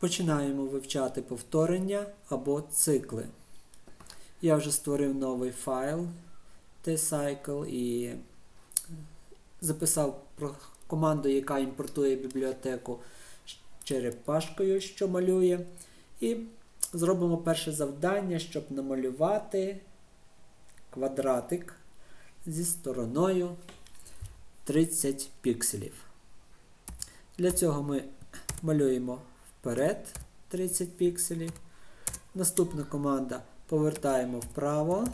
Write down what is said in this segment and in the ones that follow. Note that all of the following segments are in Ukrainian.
Починаємо вивчати повторення або цикли. Я вже створив новий файл tcycle і записав команду, яка імпортує бібліотеку черепашкою, що малює. І зробимо перше завдання, щоб намалювати квадратик зі стороною 30 пікселів. Для цього ми малюємо вперед 30 пікселів. Наступна команда повертаємо вправо.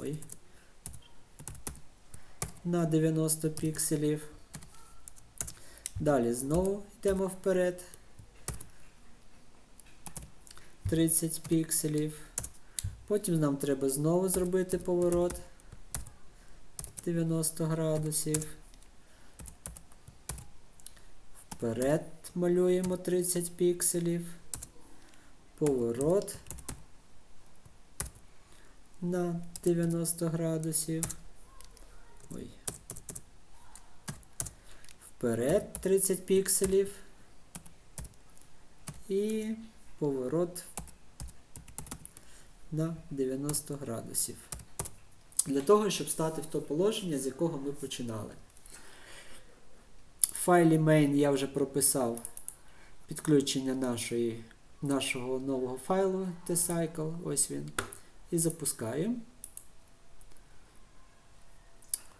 Ой. На 90 пікселів. Далі знову йдемо вперед. 30 пікселів. Потім нам треба знову зробити поворот 90 градусів. Вперед малюємо 30 пікселів. Поворот на 90 градусів. Ой. Вперед 30 пікселів. І поворот на 90 градусів. Для того, щоб стати в то положення, з якого ми починали. Файлі main я вже прописав підключення нашої, нашого нового файлу tcycle. Ось він. І запускаю.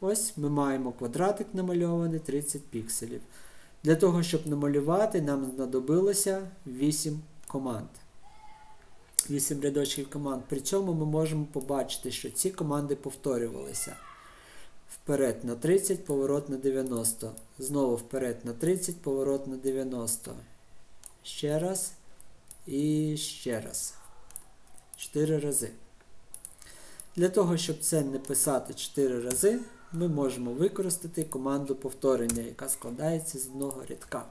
Ось ми маємо квадратик намальований 30 пікселів. Для того, щоб намалювати, нам знадобилося 8 команд. 8 рядочків команд. При цьому ми можемо побачити, що ці команди повторювалися. Вперед на 30, поворот на 90. Знову вперед на 30, поворот на 90. Ще раз. І ще раз. 4 рази. Для того, щоб це не писати 4 рази, ми можемо використати команду повторення, яка складається з одного рядка.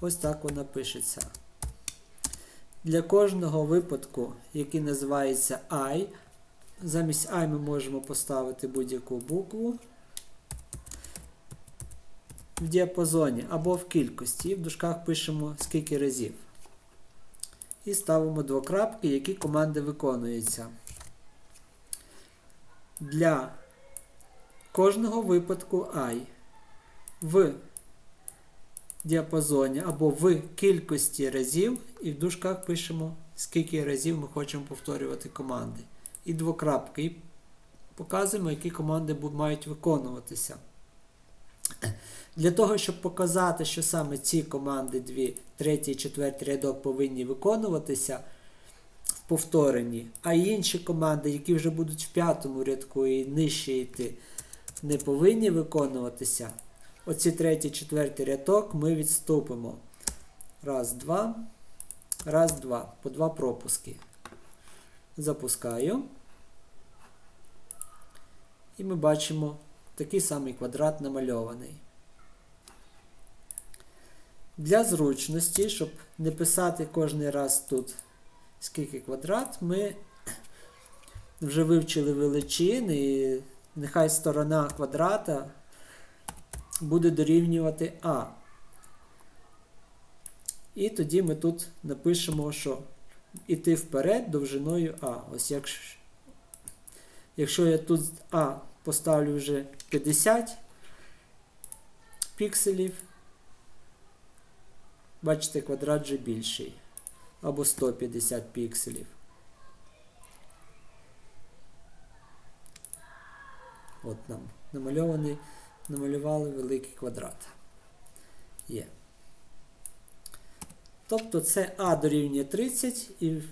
Ось так вона пишеться. Для кожного випадку, який називається I, замість I ми можемо поставити будь-яку букву в діапазоні або в кількості. І в дужках пишемо скільки разів. І ставимо двокрапки, які команди виконуються. Для кожного випадку I в діапазоні або в кількості разів, і в дужках пишемо, скільки разів ми хочемо повторювати команди. І двокрапки. І показуємо, які команди мають виконуватися. Для того, щоб показати, що саме ці команди, дві, третій і четвертий рядок повинні виконуватися в повторенні, а інші команди, які вже будуть в п'ятому рядку і нижче йти, не повинні виконуватися. Оці третій, четвертий рядок ми відступимо. Раз, два. Раз, два. По два пропуски. Запускаю. І ми бачимо такий самий квадрат намальований. Для зручності, щоб не писати кожен раз тут скільки квадрат, ми вже вивчили величини, і нехай сторона квадрата буде дорівнювати А. І тоді ми тут напишемо, що іти вперед довжиною А. Ось якщо, якщо я тут А поставлю вже 50 пікселів, бачите, квадрат вже більший. Або 150 пікселів. От нам намальований, намалювали великий квадрат. Є. Тобто це А дорівнює 30 і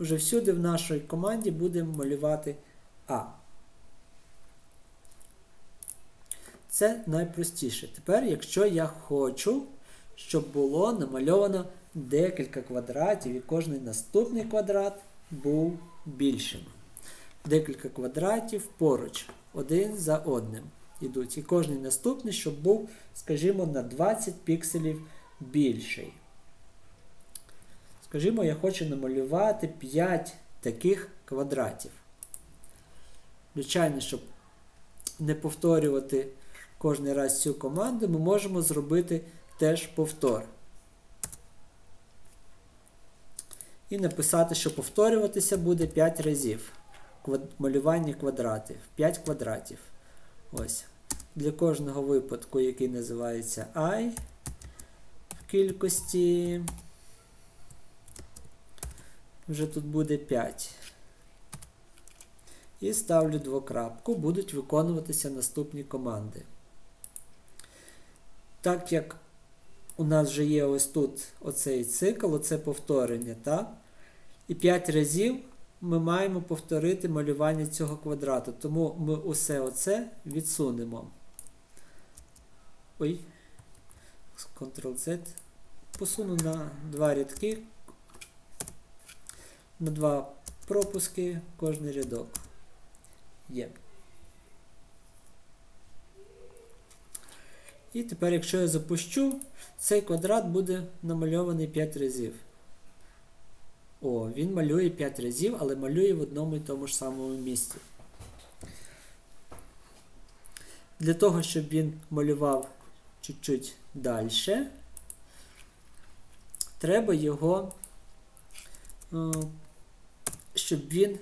вже всюди в нашій команді будемо малювати А. Це найпростіше. Тепер, якщо я хочу, щоб було намальовано декілька квадратів, і кожний наступний квадрат був більшим. Декілька квадратів поруч, один за одним йдуть. І кожний наступний, щоб був, скажімо, на 20 пікселів більший. Скажімо, я хочу намалювати 5 таких квадратів. Звичайно, щоб не повторювати кожен раз цю команду, ми можемо зробити теж повтор. І написати, що повторюватися буде 5 разів. Малювання квадратів. 5 квадратів. Ось. Для кожного випадку, який називається I в кількості. Вже тут буде 5. І ставлю двокрапку, будуть виконуватися наступні команди. Так як у нас вже є ось тут оцей цикл, оце повторення, так? І 5 разів ми маємо повторити малювання цього квадрату. Тому ми усе оце відсунемо. Ой, Ctrl-Z. Посуну на два рядки, на два пропуски кожний рядок. Є. І тепер, якщо я запущу, цей квадрат буде намальований 5 разів. О, він малює 5 разів, але малює в одному і тому ж самому місці. Для того, щоб він малював чуть-чуть далі, треба його, щоб він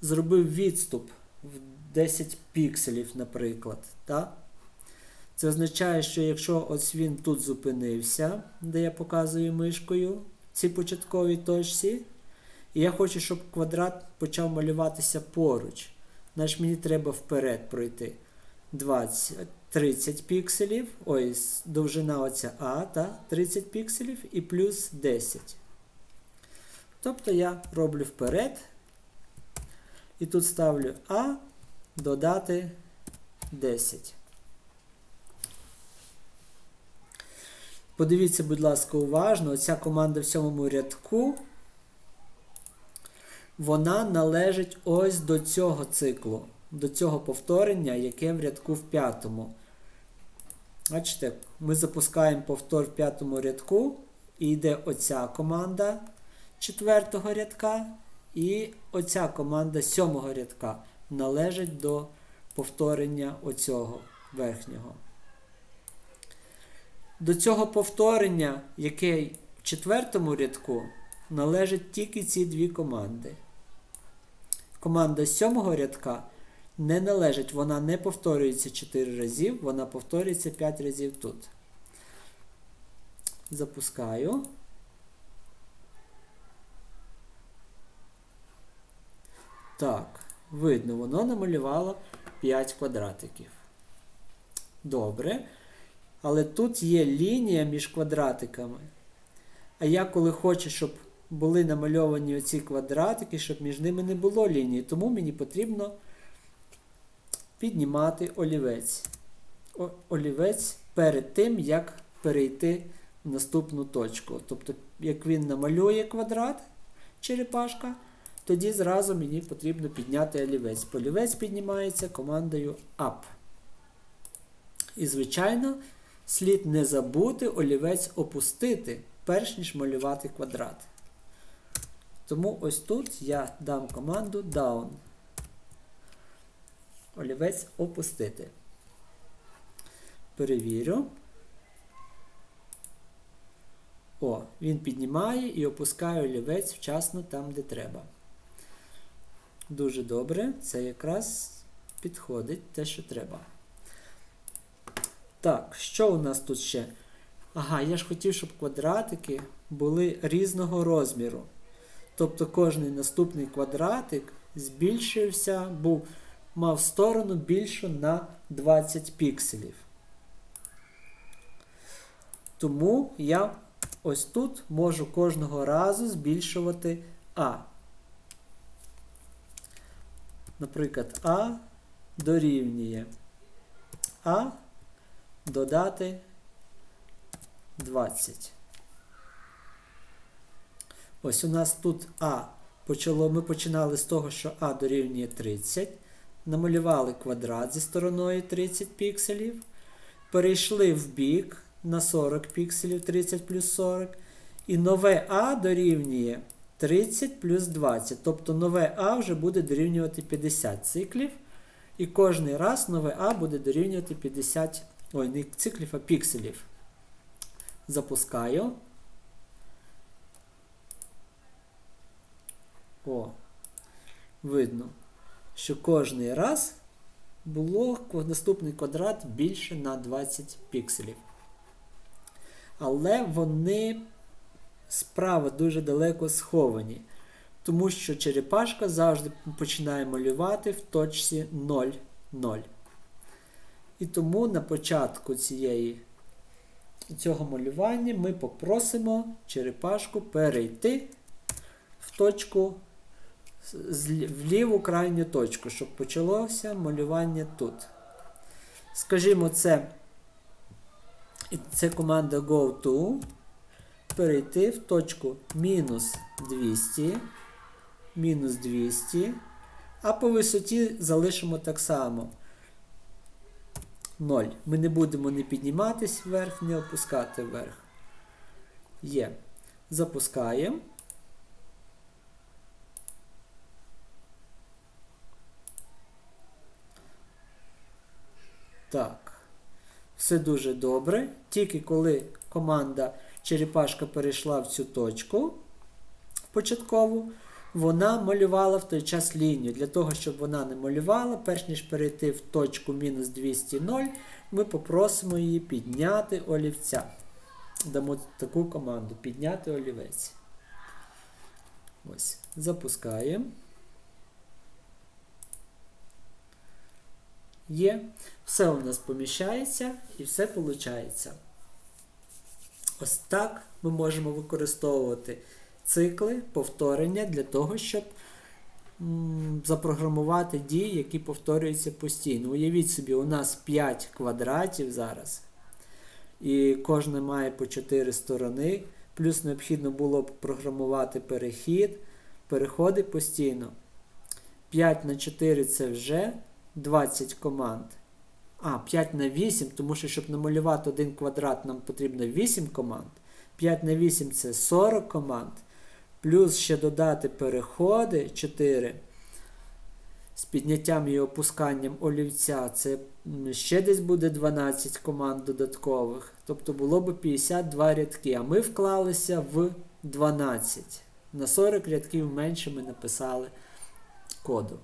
зробив відступ в 10 пікселів, наприклад. Так? Це означає, що якщо ось він тут зупинився, де я показую мишкою, в цій початковій точці, і я хочу, щоб квадрат почав малюватися поруч. Значить мені треба вперед пройти 20, 30 пікселів, ось довжина оця А, та, 30 пікселів і плюс 10. Тобто я роблю вперед. І тут ставлю А додати 10. Подивіться, будь ласка, уважно, оця команда в сьомому рядку, вона належить ось до цього циклу, до цього повторення, яке в рядку в п'ятому. Бачите, ми запускаємо повтор в п'ятому рядку, і йде оця команда четвертого рядка, і оця команда сьомого рядка належить до повторення оцього верхнього. До цього повторення, яке в четвертому рядку, належать тільки ці дві команди. Команда сьомого рядка не належить, вона не повторюється 4 разів, вона повторюється 5 разів тут. Запускаю. Так, видно, воно намалювало 5 квадратиків. Добре. Але тут є лінія між квадратиками. А я коли хочу, щоб були намальовані оці квадратики, щоб між ними не було лінії, тому мені потрібно піднімати олівець. О, олівець перед тим, як перейти в наступну точку. Тобто, як він намалює квадрат, черепашка, тоді зразу мені потрібно підняти олівець. Олівець піднімається командою Up. І, звичайно, слід не забути олівець опустити, перш ніж малювати квадрат. Тому ось тут я дам команду Down. Олівець опустити. Перевірю. О, він піднімає і опускає олівець вчасно там, де треба. Дуже добре. Це якраз підходить те, що треба. Так, що у нас тут ще? Ага, я ж хотів, щоб квадратики були різного розміру. Тобто кожний наступний квадратик збільшився, був, мав сторону більшу на 20 пікселів. Тому я ось тут можу кожного разу збільшувати А. Наприклад, А дорівнює А додати 20. Ось у нас тут А почало, ми починали з того, що А дорівнює 30. Намалювали квадрат зі стороною 30 пікселів. Перейшли в бік на 40 пікселів 30 плюс 40. І нове А дорівнює 30 плюс 20. Тобто нове А вже буде дорівнювати 50 циклів. І кожний раз нове А буде дорівнювати 50 ой, не циклів, а пікселів. Запускаю. О, видно, що кожний раз було наступний квадрат більше на 20 пікселів. Але вони справа дуже далеко сховані, тому що черепашка завжди починає малювати в точці 0, 0. І тому на початку цієї, цього малювання ми попросимо черепашку перейти в точку в ліву крайню точку, щоб почалося малювання тут. Скажімо, це, це команда GoTo. Перейти в точку мінус 200, мінус 200, а по висоті залишимо так само. 0. Ми не будемо не підніматись вверх, не опускати вверх. Є. Запускаємо. Так. Все дуже добре. Тільки коли команда черепашка перейшла в цю точку початкову, вона малювала в той час лінію. Для того, щоб вона не малювала, перш ніж перейти в точку мінус 200 0, ми попросимо її підняти олівця. Дамо таку команду підняти олівець. Ось. Запускаємо. Є. Все у нас поміщається і все виходить. Ось так ми можемо використовувати цикли, повторення для того, щоб запрограмувати дії, які повторюються постійно. Уявіть собі, у нас 5 квадратів зараз, і кожна має по 4 сторони, плюс необхідно було б програмувати перехід, переходи постійно. 5 на 4 це вже 20 команд. А, 5 на 8, тому що, щоб намалювати один квадрат, нам потрібно 8 команд. 5 на 8 це 40 команд. Плюс ще додати переходи 4. З підняттям і опусканням олівця це ще десь буде 12 команд додаткових. Тобто було б 52 рядки. А ми вклалися в 12. На 40 рядків менше ми написали коду.